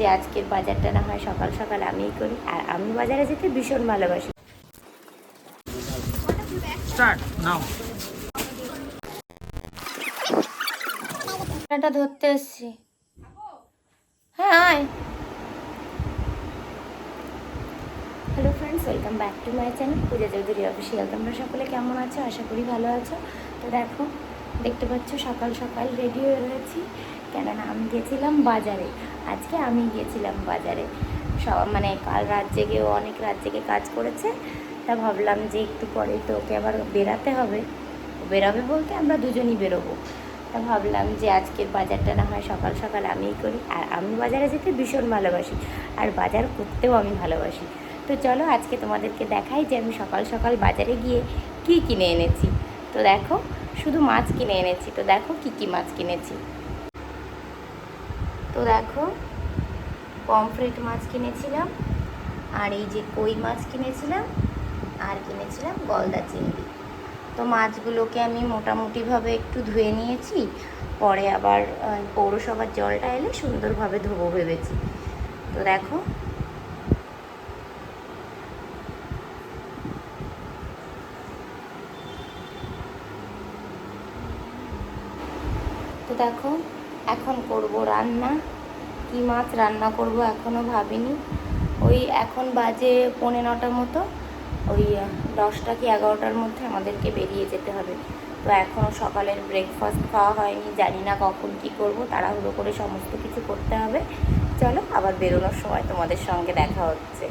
যে আজকের বাজারটা না হয় সকাল সকাল আমিই করি আর আমি বাজারে যেতে ভীষণ ভালোবাসি। ধরতে এসছি। হ্যাঁ আয়। Hello friends welcome back to my channel Puja Chowdhury official তোমরা সকলে কেমন আছো? আশা করি ভালো আছো। তো দেখো দেখতে পাচ্ছ, সকাল সকাল রেডি হয়ে রয়েছি কেননা আমি গেছিলাম বাজারে। আজকে আমি গিয়েছিলাম বাজারে। সব মানে কাল রাত জেগেও অনেক রাত জেগে কাজ করেছে। তা ভাবলাম যে একটু পরে তো ওকে আবার বেরাতে হবে। বেরোবে বলতে আমরা দুজনই বেরোবো। তা ভাবলাম যে আজকের বাজারটা না হয় সকাল সকাল আমিই করি। আর আমি বাজারে যেতে ভীষণ ভালোবাসি। আর বাজার করতেও আমি ভালোবাসি। তো চলো আজকে তোমাদেরকে দেখাই যে আমি সকাল সকাল বাজারে গিয়ে কি কিনে এনেছি। তো দেখো শুধু মাছ কিনে এনেছি। তো দেখো কি কি মাছ কিনেছি। তো দেখো, পমফ্রেট মাছ কিনেছিলাম, আর এই যে কই মাছ কিনেছিলাম, আর কিনেছিলাম গলদা চিংড়ি। তো মাছগুলোকে আমি মোটামুটিভাবে একটু ধুয়ে নিয়েছি, পরে আবার পৌরসভার জলটা এলে সুন্দরভাবে ধোবো ভেবেছি। তো দেখো তো দেখো, এখন করব রান্না। কি মাছ রান্না করব এখনও ভাবিনি। ওই এখন বাজে পৌনে নটার মতো। ওই দশটা কি এগারোটার মধ্যে আমাদেরকে বেরিয়ে যেতে হবে। তো এখনও সকালের ব্রেকফাস্ট খাওয়া হয়নি, জানি না কখন কি করব, তাড়াহুড়ো করে সমস্ত কিছু করতে হবে। চলো, আবার বেরোনোর সময় তোমাদের সঙ্গে দেখা হচ্ছে।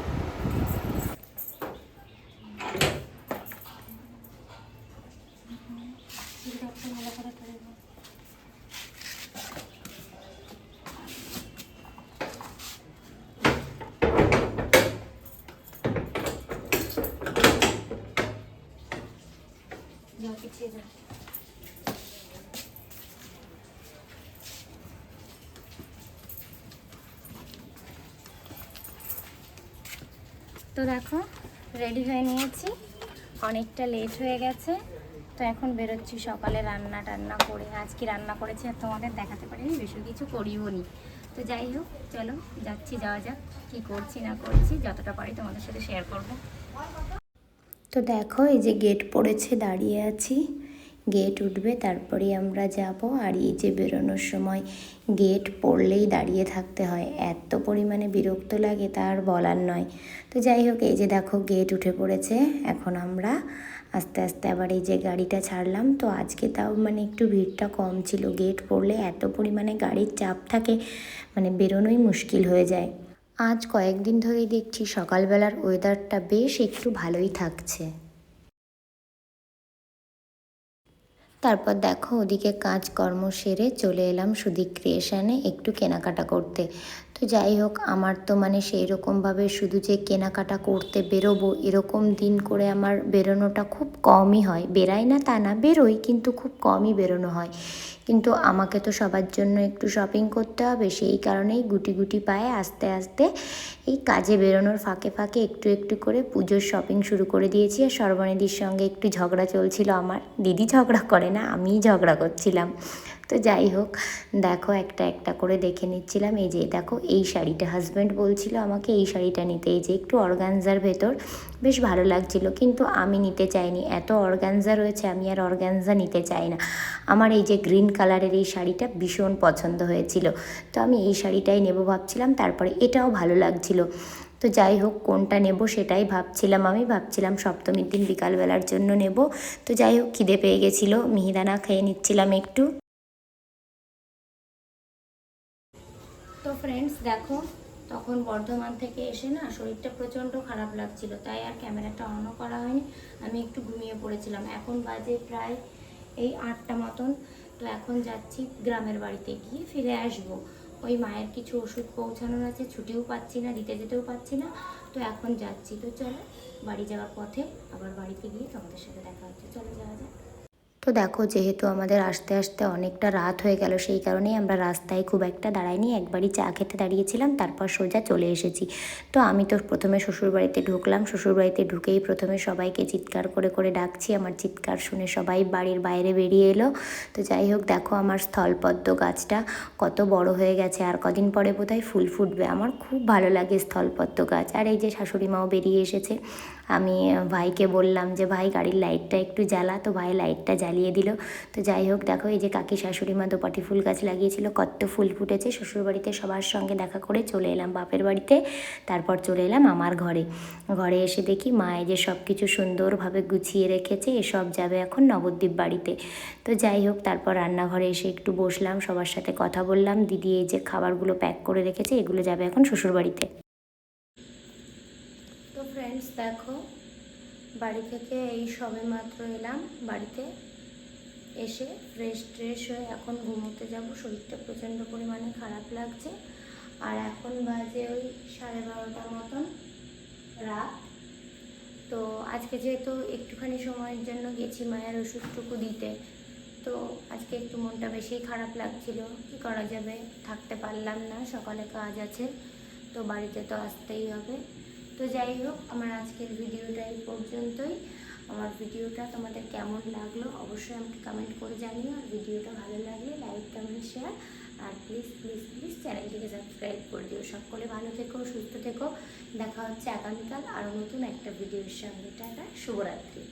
পিছিয়ে যাও তো দেখো রেডি হয়ে নিয়েছি। অনেকটা লেট হয়ে গেছে। তো এখন বেরোচ্ছি সকালে রান্না টান্না করে। আজ কি রান্না করেছি আর তোমাদের দেখাতে পারিনি, বেশি কিছু করিও নি। তো যাই হোক, চলো, যাচ্ছি, যাওয়া যাক, কী করছি, না করছি, যতটা পারি তোমাদের সাথে শেয়ার করব। তো দেখো, এই যে গেট পড়েছে, দাঁড়িয়ে আছি। গেট উঠবে, তারপরে আমরা যাব। আর এই যে বেরোনোর সময় গেট পড়লেই দাঁড়িয়ে থাকতে হয়। এত পরিমাণে বিরক্ত লাগে তার বলার নয়। তো যাই হোক, এই যে দেখো, গেট উঠে পড়েছে। এখন আমরা আস্তে আস্তে আবার এই যে গাড়িটা ছাড়লাম। তো আজকে তাও মানে একটু ভিড়টা কম ছিল। গেট পড়লে এত পরিমাণে গাড়ির চাপ থাকে মানে বেরোনোই মুশকিল হয়ে যায়। আজ কয়েকদিন ধরেই দেখছি সকালবেলার ওয়েদারটা বেশ একটু ভালোই থাকছে। তারপর দেখো, ওদিকে কাজকর্ম সেরে চলে এলাম সুদীপ ক্রিয়েশানে একটু কেনাকাটা করতে। তো যাই হোক, আমার তো মানে সেই রকমভাবে শুধু যে কেনাকাটা করতে বেরোবো, এরকম দিন করে আমার বেরোনোটা খুব কমই হয়। বেরাই না তা না, বেরোই, কিন্তু খুব কমই বেরোনো হয়। কিন্তু আমাকে তো সবার জন্য একটু শপিং করতে হবে, সেই কারণেই গুটি গুটি পায়ে আস্তে আস্তে এই কাজে বেরোনোর ফাঁকে ফাঁকে একটু একটু করে পুজোর শপিং শুরু করে দিয়েছি। আর সর্বনিধির সঙ্গে একটু ঝগড়া চলছিল আমার। দিদি ঝগড়া করে না, আমিই ঝগড়া করছিলাম। তো যাই হোক, দেখো একটা একটা করে দেখে নিচ্ছিলাম। এই যে দেখো, এই শাড়িটা হাজব্যান্ড বলছিল আমাকে এই শাড়িটা নিতে। এই যে একটু অর্গানজার ভেতর, বেশ ভালো লাগছিল। কিন্তু আমি নিতে চাইনি। এত অর্গানজা রয়েছে, আমি আর অর্গানজা নিতে চাই না। আমার এই যে গ্রিন কালারের এই শাড়িটা ভীষণ পছন্দ হয়েছিল। তো আমি এই শাড়িটাই নেব ভাবছিলাম, তারপরে এটাও ভালো লাগছিল। তো যাই হোক, কোনটা নেব সেটাই ভাবছিলাম আমি। ভাবছিলাম সপ্তমীর দিন বিকালবেলার জন্য নেব। তো যাই হোক, খিদে পেয়ে গেছিল, মিহিদানা খেয়ে নিচ্ছিলাম একটু। তো ফ্রেন্ডস দেখো, তখন বর্ধমান থেকে এসে না শরীরটা প্রচণ্ড খারাপ লাগছিল। তাই আর ক্যামেরাটা অনও করা হয়নি। আমি একটু ঘুমিয়ে পড়েছিলাম। এখন বাজে প্রায় এই আটটা মতন। তো এখন যাচ্ছি গ্রামের বাড়িতে গিয়ে ফিরে আসব। ওই মায়ের কিছু ওষুধ পৌঁছানোর আছে, ছুটিও পাচ্ছি না, দিতে যেতেও পাচ্ছি না। তো এখন যাচ্ছি। তো চলো, বাড়ি যাওয়ার পথে আবার বাড়িতে গিয়ে তোমাদের সাথে দেখা হচ্ছে। চলো যাওয়া যাক। তো দেখো, যেহেতু আমাদের আসতে আসতে অনেকটা রাত হয়ে গেল, সেই কারণেই আমরা রাস্তায় খুব একটা দাঁড়াইনি। একবারই চা খেতে দাঁড়িয়েছিলাম, তারপর সোজা চলে এসেছি। তো আমি তো প্রথমে শ্বশুরবাড়িতে ঢুকলাম, শ্বশুরবাড়িতে ঢুকেই প্রথমে সবাইকে চিৎকার করে করে ডাকছি। আমার চিৎকার শুনে সবাই বাড়ির বাইরে বেরিয়ে এলো। তো যাই হোক, দেখো আমার স্থলপদ্ম গাছটা কত বড় হয়ে গেছে, আর কদিন পরে বোধহয় ফুল ফুটবে। আমার খুব ভালো লাগে স্থলপদ্ম গাছ। আর এই যে শাশুড়ি মাও বেরিয়ে এসেছে, আমি ভাইকে বললাম যে, ভাই, গাড়ির লাইটটা একটু জ্বালা। তো ভাই, লাইটটা জ্বালিয়ে দিল। তো যাই হোক, দেখো এই যে কাকি শাশুড়ি মা দোপাটি ফুল গাছ লাগিয়েছিল কত ফুল ফুটেছে। শ্বশুরবাড়িতে সবার সঙ্গে দেখা করে চলে এলাম বাপের বাড়িতে। তারপর চলে এলাম আমার ঘরে। ঘরে এসে দেখি মা এই যে সব কিছু সুন্দরভাবে গুছিয়ে রেখেছে, এসব যাবে এখন নবদ্বীপ বাড়িতে। তো যাই হোক, তারপর রান্নাঘরে এসে একটু বসলাম, সবার সাথে কথা বললাম। দিদি এই যে খাবারগুলো প্যাক করে রেখেছে, এগুলো যাবে এখন শ্বশুরবাড়িতে। তো ফ্রেন্ডস দেখো, বাড়ি থেকে এই সবে মাত্র এলাম বাড়িতে। এসে ফ্রেশ ট্রেশ হয়ে এখন ঘুমোতে যাব। শরীরটা প্রচণ্ড পরিমাণে খারাপ লাগছে। আর এখন বাজে ওই সাড়ে বারোটার মতন রাত। তো আজকে যেহেতু একটুখানি সময়ের জন্য গেছি মায়ের ওষুধটুকু দিতে, তো আজকে একটু মনটা বেশি খারাপ লাগছিল। কি করা যাবে? থাকতে পারলাম না, সকালে কাজ আছে, তো বাড়িতে তো আসতেই হবে। তো যাই হোক, আমার আজকের ভিডিওটা এই পর্যন্তই। আমার ভিডিওটা তোমাদের কেমন লাগল অবশ্যই আমাকে কমেন্ট করে জানিও। আর ভিডিওটা ভালো লাগলে লাইক কমেন্ট শেয়ার আর প্লিজ প্লিজ প্লিজ চ্যানেলটিকে সাবস্ক্রাইব করে দিও। সকলে ভালো থেকো, সুস্থ থেকো। দেখা হচ্ছে আগামীকাল আরও নতুন একটা ভিডিওর সঙ্গে। টাটা, শুভরাত্রি।